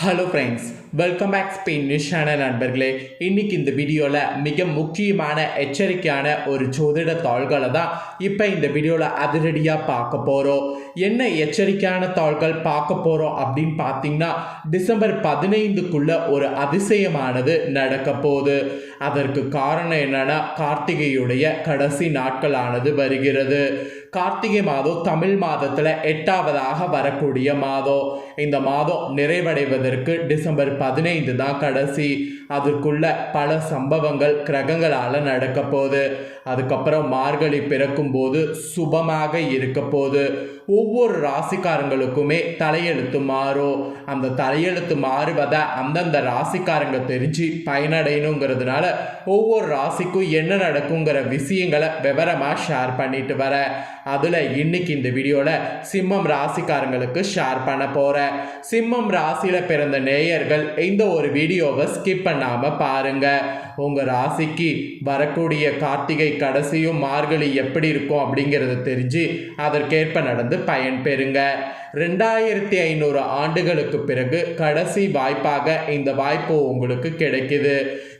Hello friends welcome back Spain நிஷான நண்பர்களே. இன்னைக்கு இந்த வீடியோவில் மிக முக்கியமான எச்சரிக்கையான ஒரு ஜோதிட தாள்களை தான் இப்போ இந்த வீடியோவில் அதிரடியாக பார்க்க போகிறோம் என்ன எச்சரிக்கையான தாள்கள் பார்க்க போகிறோம் அப்படின்னு பார்த்தீங்கன்னா டிசம்பர் பதினைந்துக்குள்ளே ஒரு அதிசயமானது நடக்க போகுது. அதற்கு காரணம் என்னென்னா கார்த்திகையுடைய கடைசி நாட்களானது வருகிறது. கார்த்திகை மாதம் தமிழ் மாதத்தில் எட்டாவதாக வரக்கூடிய மாதம். இந்த மாதம் நிறைவடைவதற்கு டிசம்பர் பதினைந்து தான் கடைசி. அதுக்குள்ள பல சம்பவங்கள் கிரகங்களால் நடக்க போகுது. அதுக்கப்புறம் மார்கழி பிறக்கும் போது சுபமாக இருக்க போகுது. ஒவ்வொரு ராசிக்காரங்களுக்குமே தலையெழுத்து மாறும். அந்த தலையெழுத்து மாறுவதை அந்தந்த ராசிக்காரங்க தெரிஞ்சு பயனடையணுங்கிறதுனால ஒவ்வொரு ராசிக்கும் என்ன நடக்குங்கிற விஷயங்களை விவரமாக ஷேர் பண்ணிட்டு வர. அதில் இன்னைக்கு இந்த வீடியோவில் சிம்மம் ராசிக்காரங்களுக்கு ஷேர் பண்ண போகிறேன் சிம்மம் ராசியில் பிறந்த நேயர்கள் இந்த ஒரு வீடியோவை ஸ்கிப் பண்ண பண்ணாமல் பாருங்கள் உங்கள் ராசிக்கு வரக்கூடிய கார்த்திகை கடைசியும் மார்கழி எப்படி இருக்கும் அப்படிங்கிறத தெரிஞ்சு அதற்கேற்ப நடந்து பயன் பெறுங்க. ரெண்டாயிரத்தி ஐநூறு ஆண்டுகளுக்கு பிறகு கடைசி வாய்ப்பாக இந்த வாய்ப்பு உங்களுக்கு கிடைக்குது.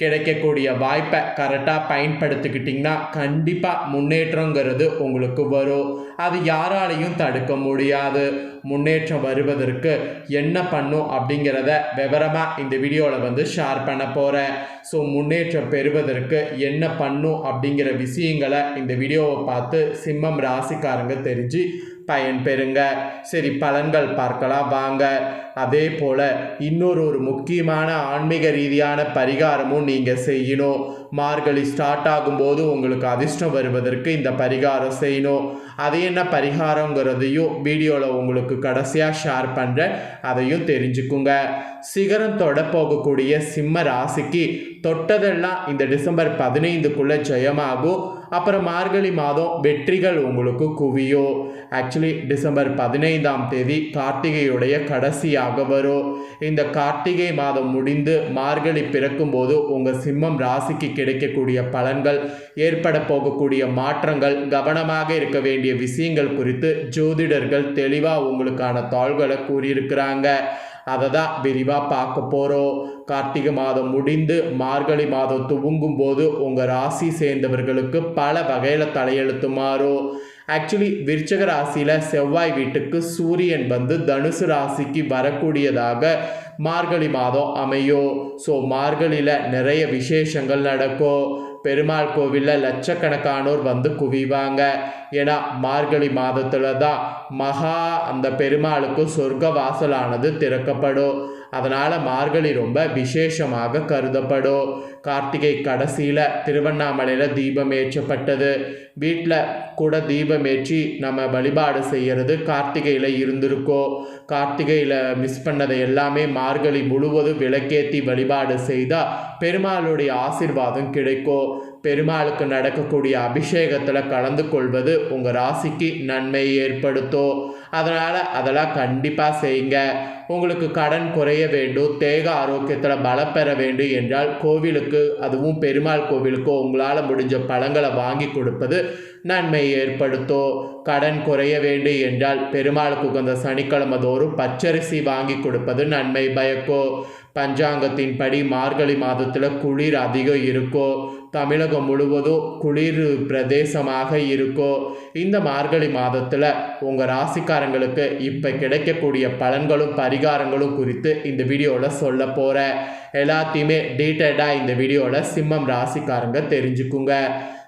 கிடைக்கக்கூடிய வாய்ப்பை கரெக்டாக பயன்படுத்திக்கிட்டிங்கன்னா கண்டிப்பாக முன்னேற்றங்கிறது உங்களுக்கு வரும். அது யாராலையும் தடுக்க முடியாது. முன்னேற்றம் வருவதற்கு என்ன பண்ணும் அப்படிங்கிறத விவரமாக இந்த வீடியோவில் வந்து ஷேர் பண்ண போகிறேன் ஸோ முன்னேற்றம் பெறுவதற்கு என்ன பண்ணும் அப்படிங்கிற விஷயங்களை இந்த வீடியோவை பார்த்து சிம்மம் ராசிக்காரங்க தெரிஞ்சு பயன் பெறுங்க. சரி பலன்கள் பார்க்கலாம் வாங்க. அதே போல் இன்னொரு ஒரு முக்கியமான ஆன்மீக ரீதியான பரிகாரமும் நீங்கள் செய்யணும். மார்கழி ஸ்டார்ட் ஆகும்போது உங்களுக்கு அதிர்ஷ்டம் வருவதற்கு இந்த பரிகாரம் செய்யணும். அது என்ன பரிகாரங்கிறதையும் வீடியோவில் உங்களுக்கு கடைசியாக ஷேர் பண்ணுறேன் அதையும் தெரிஞ்சுக்குங்க. சிகரம் தொட போகக்கூடிய சிம்ம ராசிக்கு தொட்டதெல்லாம் இந்த டிசம்பர் பதினைந்துக்குள்ளே ஜெயமாகும். அப்புறம் மார்கழி மாதம் வெற்றிகள் உங்களுக்கு குவியும். ஆக்சுவலி டிசம்பர் பதினைந்தாம் தேதி கார்த்திகையுடைய கடைசியாக வரும். இந்த கார்த்திகை மாதம் முடிந்து மார்கழி பிறக்கும் போது உங்கள் சிம்மம் ராசிக்கு கிடைக்கக்கூடிய பலன்கள் ஏற்பட போகக்கூடிய மாற்றங்கள் கவனமாக இருக்க வேண்டிய விஷயங்கள் குறித்து ஜோதிடர்கள் தெளிவாக உங்களுக்கான தாள்களை கூறியிருக்கிறாங்க. அதை தான் விரிவாக பார்க்க போகிறோம் கார்த்திகை மாதம் முடிந்து மார்கழி மாதம் துவங்கும் போது உங்கள் ராசி சேர்ந்தவர்களுக்கு பல வகையில் தலையெழுத்து மாறும் ஆக்சுவலி விருச்சக ராசியில் செவ்வாய் வீட்டுக்கு சூரியன் வந்து தனுசு ராசிக்கு வரக்கூடியதாக மார்கழி மாதம் அமையும் ஸோ மார்கழியில் நிறைய விசேஷங்கள் நடக்கும் பெருமாள் கோவிலில் லட்சக்கணக்கானோர் வந்து குவிவாங்க. ஏன்னா மார்கழி மாதத்தில் தான் மகா அந்த பெருமாளுக்கு சொர்க்க வாசலானது திறக்கப்படும். அதனால் மார்கழி ரொம்ப விசேஷமாக கருதப்படும். கார்த்திகை கடைசியில் திருவண்ணாமலையில் தீபம் ஏற்றப்பட்டது. வீட்டில் கூட தீபம் ஏற்றி நம்ம வழிபாடு செய்கிறது கார்த்திகையில் இருந்திருக்கோம் கார்த்திகையில் மிஸ் பண்ணதை எல்லாமே மார்கழி முழுவதும் விளக்கேற்றி வழிபாடு செய்தால் பெருமாளுடைய ஆசிர்வாதம் கிடைக்கும் பெருமாளுக்கு நடக்கக்கூடிய அபிஷேகத்தில் கலந்து கொள்வது உங்கள் ராசிக்கு நன்மை ஏற்படுத்தும் அதனால் அதெல்லாம் கண்டிப்பாக செய்யுங்க. உங்களுக்கு கடன் குறைய வேண்டும் தேக ஆரோக்கியத்தில் பலம் பெற வேண்டும் என்றால் கோவிலுக்கு அதுவும் பெருமாள் கோவிலுக்கோ உங்களால் முடிஞ்ச பழங்களை வாங்கி கொடுப்பது நன்மை ஏற்படுத்தும் கடன் குறைய வேண்டும் என்றால் பெருமாளுக்கு உகந்த சனிக்கிழமை தோறும் பச்சரிசி வாங்கி கொடுப்பது நன்மை. பயக்கோ பஞ்சாங்கத்தின்படி மார்கழி மாதத்தில் குளிர் அதிகம் இருக்கோ? தமிழகம் முழுவதும் குளிர் பிரதேசமாக இருக்கோ? இந்த மார்கழி மாதத்தில் உங்கள் ராசிக்காரங்களுக்கு இப்போ கிடைக்கக்கூடிய பலன்களும் பரிகாரங்களும் குறித்து இந்த வீடியோவில் சொல்ல போகிறேன் எல்லாத்தையுமே டீட்டெயில்டாக இந்த வீடியோவில் சிம்மம் ராசிக்காரங்க தெரிஞ்சுக்குங்க.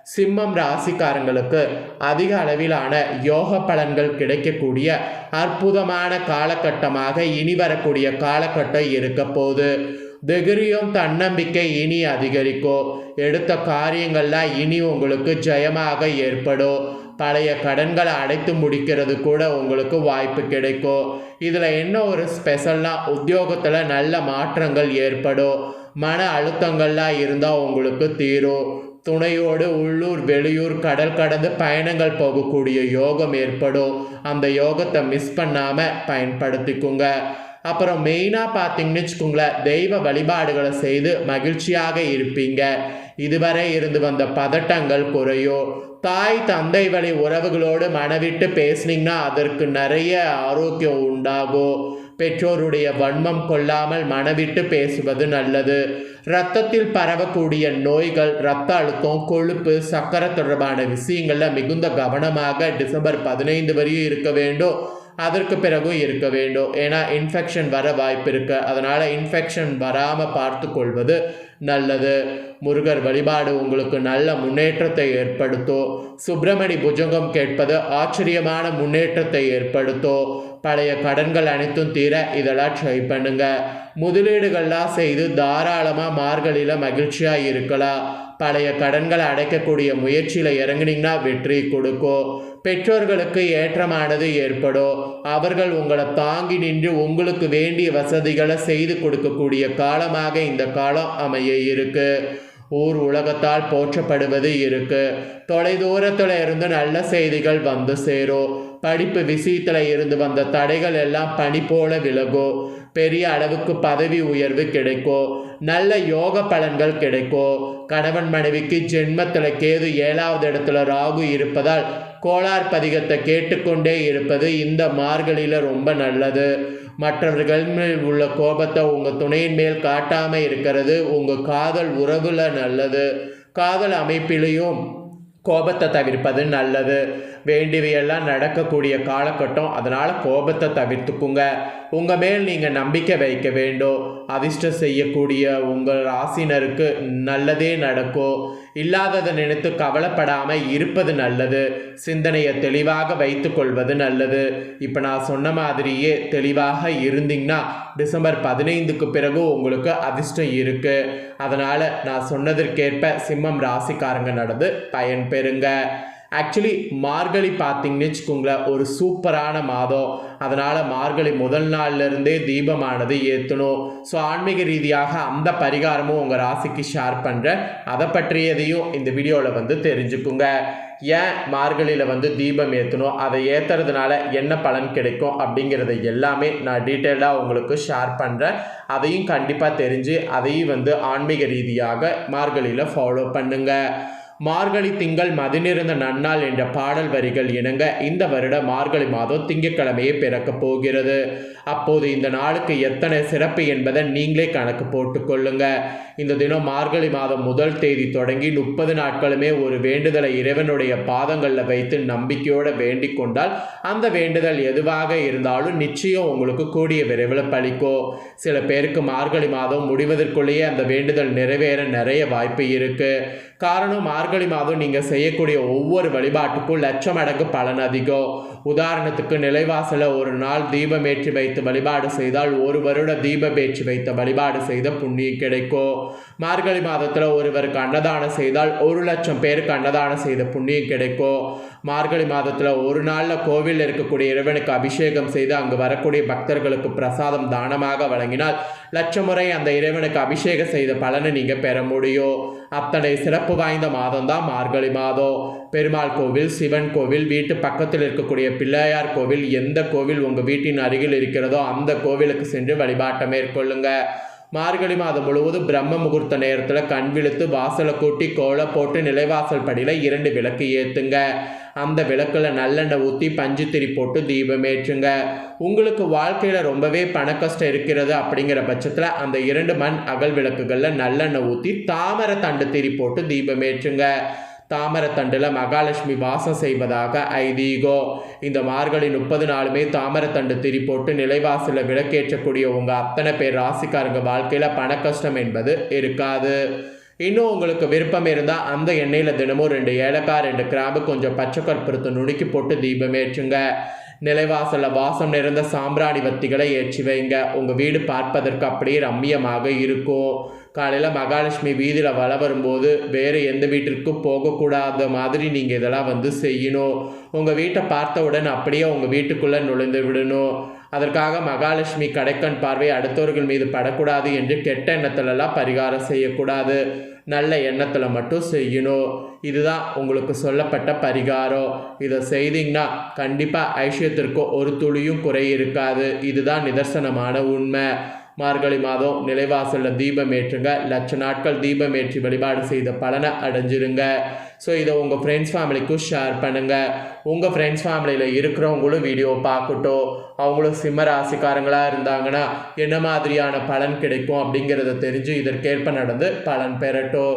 சிம்மம் ராசிக்காரங்களுக்கு அதிக அளவிலான யோக பலன்கள் கிடைக்கக்கூடிய அற்புதமான காலகட்டமாக இனி வரக்கூடிய காலகட்டம் இருக்க போகுது. திகிரியும் தன்னம்பிக்கை இனி அதிகரிக்கும். எடுத்த காரியங்கள்லாம் இனி உங்களுக்கு ஜெயமாக ஏற்படும். பழைய கடன்களை அடைத்து முடிக்கிறது கூட உங்களுக்கு வாய்ப்பு கிடைக்கும். இதில் என்ன ஒரு ஸ்பெஷல்னால் உத்தியோகத்தில் நல்ல மாற்றங்கள் ஏற்படும். மன அழுத்தங்கள்லாம் இருந்தால் உங்களுக்கு தீரும். துணையோடு உள்ளூர் வெளியூர் கடல் கடந்து பயணங்கள் போகக்கூடிய யோகம் ஏற்படும். அந்த யோகத்தை மிஸ் பண்ணாமல் பயன்படுத்திக்குங்க. அப்புறம் மெயினாக பார்த்தீங்கன்னு வச்சுக்கோங்களேன் தெய்வ வழிபாடுகளை செய்து மகிழ்ச்சியாக இருப்பீங்க. இதுவரை இருந்து வந்த பதட்டங்கள் குறையும் தாய் தந்தை வழி உறவுகளோடு மனவிட்டு பேசுனீங்கன்னா அதற்கு நிறைய ஆரோக்கியம் உண்டாகும். பெற்றோருடைய வன்மம் கொள்ளாமல் மனவிட்டு பேசுவது நல்லது. இரத்தத்தில் பரவக்கூடிய நோய்கள் இரத்த அழுத்தம் கொழுப்பு சக்கரை தொடர்பான விஷயங்கள்ல மிகுந்த கவனமாக டிசம்பர் பதினைந்து வரையும் இருக்க வேண்டும். அதற்கு பிறகும் இருக்க வேண்டும். ஏன்னா இன்ஃபெக்ஷன் வர வாய்ப்பு இருக்கு. அதனால் இன்ஃபெக்ஷன் வராமல் பார்த்து கொள்வது நல்லது. முருகர் வழிபாடு உங்களுக்கு நல்ல முன்னேற்றத்தை ஏற்படுத்தும். சுப்பிரமணி புஜங்கம் கேட்பது ஆச்சரியமான முன்னேற்றத்தை ஏற்படுத்தும். பழைய கடன்கள் அனைத்தும் தீர இதெல்லாம் ட்ரை பண்ணுங்க. முதலீடுகள்லாம் செய்து தாராளமாக மார்கழியில் மகிழ்ச்சியாக இருக்கலாம். பழைய கடன்களை அடைக்கக்கூடிய முயற்சியில் இறங்குனீங்கன்னா வெற்றி கொடுக்கும். பெற்றோர்களுக்கு ஏற்றமானது ஏற்படும் அவர்கள் உங்களை தாங்கி நின்று உங்களுக்கு வேண்டிய வசதிகளை செய்து கொடுக்கக்கூடிய காலமாக இந்த காலம் அமைய இருக்கு. ஊர் உலகத்தால் போற்றப்படுவது இருக்கு. தொலைதூரத்தில் இருந்து நல்ல செய்திகள் வந்து சேரும் படிப்பு விஷயத்தில் இருந்து வந்த தடைகள் எல்லாம் பனி போல விலகும் பெரிய அளவுக்கு பதவி உயர்வு கிடைக்கும் நல்ல யோக பலன்கள் கிடைக்கும் கணவன் மனைவிக்கு ஜென்மத்தில் கேது ஏழாவது இடத்துல ராகு இருப்பதால் கோளார் பதிகத்தை கேட்டுக்கொண்டே இருப்பது இந்த மார்கழியில் ரொம்ப நல்லது. மற்றவர்கள் மேல் உள்ள கோபத்தை உங்கள் துணையின் மேல் காட்டாமல் இருக்கிறது உங்கள் காதல் உறவில் நல்லது. காதல் அமைப்பிலையும் கோபத்தை தவிர்ப்பது நல்லது. வேண்டியவையெல்லாம் நடக்கக்கூடிய காலகட்டம். அதனால் கோபத்தை தவிர்த்துக்குங்க. உங்கள் மேல் நீங்கள் நம்பிக்கை வைக்க வேண்டும். அதிர்ஷ்டம் செய்யக்கூடிய உங்கள் ராசினருக்கு நல்லதே நடக்கும். இல்லாததை நினைத்து கவலைப்படாமல் இருப்பது நல்லது. சிந்தனையை தெளிவாக வைத்துக்கொள்வது நல்லது. இப்போ நான் சொன்ன மாதிரியே தெளிவாக இருந்தீங்கன்னா டிசம்பர் பதினைந்துக்கு பிறகு உங்களுக்கு அதிர்ஷ்டம் இருக்குது அதனால் நான் சொன்னதற்கேற்ப சிம்மம் ராசிக்காரங்க நடந்து பயன் பெறுங்க. ஆக்சுவலி மார்கழி பார்த்தீங்கன்னு வச்சுக்கோங்களேன் ஒரு சூப்பரான மாதம். அதனால் மார்கழி முதல் நாள்லேருந்தே தீபமானது ஏற்றணும் ஸோ ஆன்மீக ரீதியாக அந்த பரிகாரமும் உங்கள் ராசிக்கு ஷேர் பண்ணுறேன் அதை பற்றியதையும் இந்த வீடியோவில் வந்து தெரிஞ்சுக்குங்க. ஏன் மார்கழியில் வந்து தீபம் ஏற்றணும் அதை ஏற்றுறதுனால என்ன பலன் கிடைக்கும்? அப்படிங்கிறத எல்லாமே நான் டீட்டெயிலாக உங்களுக்கு ஷேர் பண்ணுறேன் அதையும் கண்டிப்பாக தெரிஞ்சு அதையும் வந்து ஆன்மீக ரீதியாக மார்கழியில் ஃபாலோ பண்ணுங்கள் மார்கழி திங்கள் மதினிருந்த நன்னாள் என்ற பாடல் வரிகள் இணங்க இந்த வருட மார்கழி மாதம் திங்கட்கிழமையே பிறக்கப் போகிறது. அப்போது இந்த நாளுக்கு எத்தனை சிறப்பு என்பதை நீங்களே கணக்கு போட்டுக்கொள்ளுங்க இந்த தினம் மார்கழி மாதம் முதல் தேதி தொடங்கி முப்பது நாட்களுமே ஒரு வேண்டுதலை இறைவனுடைய பாதங்களில் வைத்து நம்பிக்கையோடு வேண்டிக் கொண்டால் அந்த வேண்டுதல் எதுவாக இருந்தாலும் நிச்சயம் உங்களுக்கு கூடிய விரைவில் பலிக்கும் சில பேருக்கு மார்கழி மாதம் முடிவதற்குள்ளேயே அந்த வேண்டுதல் நிறைவேற நிறைய வாய்ப்பு இருக்குது காரணம் மார்கழி மார்கழி மாதம் நீங்கள் செய்யக்கூடிய ஒவ்வொரு வழிபாட்டுக்கும் லட்சம் மடங்கு பலன் அதிகம். உதாரணத்துக்கு நிலைவாசல ஒரு நாள் தீபம் ஏற்றி வைத்து வழிபாடு செய்தால் ஒரு வருட தீபம் ஏற்றி வைத்த வழிபாடு செய்த புண்ணியம் கிடைக்கும். மார்கழி மாதத்தில் ஒருவருக்கு அன்னதானம் செய்தால் ஒரு லட்சம் பேருக்கு அன்னதானம் செய்த புண்ணியம் கிடைக்கும். மார்கழி மாதத்தில் ஒரு நாளில் கோவிலில் இருக்கக்கூடிய இறைவனுக்கு அபிஷேகம் செய்து அங்கு வரக்கூடிய பக்தர்களுக்கு பிரசாதம் தானமாக வழங்கினால் லட்சம் முறை அந்த இறைவனுக்கு அபிஷேகம் செய்த பலனை நீங்கள் பெற முடியும். அத்தனை சிறப்பு வாய்ந்த மாதம் தான் மார்கழி மாதம். பெருமாள் கோவில் சிவன் கோவில் வீட்டு பக்கத்தில் இருக்கக்கூடிய பிள்ளையார் கோவில் எந்த கோவில் உங்கள் வீட்டின் அருகில் இருக்கிறதோ அந்த கோவிலுக்கு சென்று வழிபாட்டை மேற்கொள்ளுங்கள் மார்கழி மாதம் முழுவதும் பிரம்ம முகூர்த்த நேரத்தில் கண் விழுத்து வாசலை கூட்டி கோலை போட்டு நிலைவாசல் படியில் இரண்டு விளக்கு ஏற்றுங்க அந்த விளக்கில் நல்லெண்ணெய் ஊற்றி பஞ்சு திரி போட்டு தீபம் ஏற்றுங்க. உங்களுக்கு வாழ்க்கையில் ரொம்பவே பண கஷ்டம் இருக்கிறது அப்படிங்கிற பட்சத்தில் அந்த இரண்டு மண் அகல் விளக்குகளில் நல்லெண்ணெய் ஊற்றி தாமரை தண்டு திரி போட்டு தீபம் ஏற்றுங்க. தாமரத்தண்டில் மகாலட்சுமி வாசம் செய்வதாக ஐதீகோ. இந்த மார்கழி முப்பது நாளுமே தாமரத்தண்டு திரி போட்டு நிலைவாசலில் விளக்கேற்றக்கூடிய உங்கள் அத்தனை பேர் ராசிக்காரங்க வாழ்க்கையில் பண கஷ்டம் என்பது இருக்காது. இன்னும் உங்களுக்கு விருப்பம் இருந்தால் அந்த எண்ணெயில் தினமும் ரெண்டு ஏலக்காய் ரெண்டு கிராம்பு கொஞ்சம் பச்சை கற்பூரத்தை நுணுக்கி போட்டு தீபம் ஏற்றுங்க. நிலைவாசலில் வாசம் நிறைந்த சாம்பிராணி வத்திகளை ஏற்றி வைங்க. உங்கள் வீடு பார்ப்பதற்கு அப்படியே ரம்மியமாக இருக்கும். காலையில் மகாலட்சுமி வீதியில் வள வரும்போது வேறு எந்த வீட்டிற்கும் போகக்கூடாத மாதிரி நீங்கள் இதெல்லாம் வந்து செய்யணும். உங்கள் வீட்டை பார்த்தவுடன் அப்படியே உங்கள் வீட்டுக்குள்ளே நுழைந்து விடணும். அதற்காக மகாலட்சுமி கடைக்கண் பார்வை அடுத்தவர்கள் மீது படக்கூடாது என்று கெட்ட எண்ணத்துலலாம் பரிகாரம் செய்யக்கூடாது. நல்ல எண்ணத்தில் மட்டும் செய்யணும். இதுதான் உங்களுக்கு சொல்லப்பட்ட பரிகாரம். இதை செய்தீங்கன்னா கண்டிப்பாக ஐஸ்வர்யத்திற்கு ஒரு துளியும் குறை இருக்காது இதுதான் நிதர்சனமான உண்மை. மார்கழி மாதம் நிலைவாசலில் தீபம் ஏற்றுங்க லட்ச நாட்கள் தீபம் ஏற்றி வழிபாடு செய்த பலனை அடைஞ்சிருங்க. ஸோ இதை உங்கள் ஃப்ரெண்ட்ஸ் ஃபேமிலிக்கும் ஷேர் பண்ணுங்கள் உங்கள் ஃப்ரெண்ட்ஸ் ஃபேமிலியில் இருக்கிறவங்களும் வீடியோ பார்க்கட்டும். அவங்களும் சிம்ம ராசிக்காரங்களாக இருந்தாங்கன்னா என்ன மாதிரியான பலன் கிடைக்கும் அப்படிங்கிறத தெரிஞ்சு இதற்கேற்ப நடந்து பலன் பெறட்டும்.